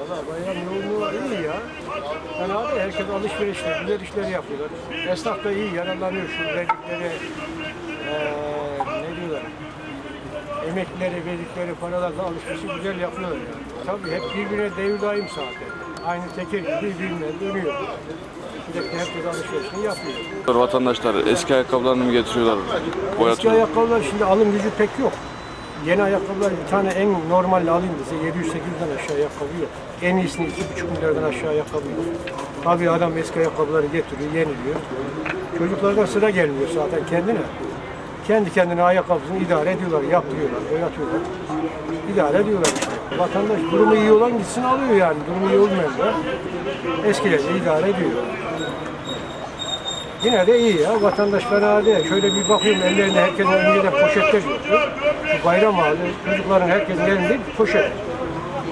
Valla bayram yoğunluğu iyi ya. Fena değil. Herkes alışverişler, güzel işleri yapıyorlar. Esnaf da iyi yararlanıyor şu verdikleri eee ne diyorlar? Emekleri, verdikleri paralarla alışverişi güzel yapıyorlar yani. Tabii hep birbirine devir daim zaten. Aynı teker gibi birbirine dönüyor. Herkes alışverişini yapıyor. Vatandaşlar eski ayakkabılarını mı getiriyorlar? Eski ayakkabılar şimdi alım gücü pek yok. Yeni ayakkabılar bir tane en normal alayım dese 700-800'den aşağı ayakkabı yok. En iyisini 2,5 milyardan aşağı ayakkabı yok. Tabii adam eski ayakkabıları getiriyor, yeniliyor. Çocuklardan sıra gelmiyor zaten kendine. Kendi kendine ayakkabısını idare ediyorlar, yaptırıyorlar, boyatıyorlar. İdare ediyorlar işte. Vatandaş durumu iyi olan gitsin alıyor yani. Durumu iyi olmayan da eskilerle idare ediyor. Yine de iyi ya. Vatandaş fena değil. Şöyle bir bakıyorum ellerinde herkesin elinde poşetler. Bu bayram ağacı çocukların herkesin elinde poşet.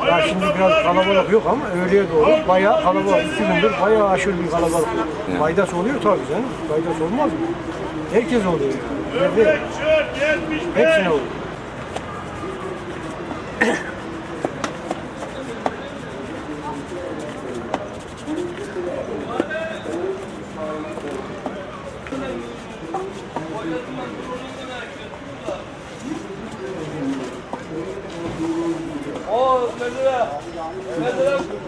Ya şimdi biraz kalabalık yok ama öğleye doğru bayağı kalabalık. İki gündür bayağı aşırı bir kalabalık yok. Faydası oluyor tabii canım. Faydası olmaz mı? Herkes oluyor yani. Hepsine oluyor. Oh, Medra! Medra!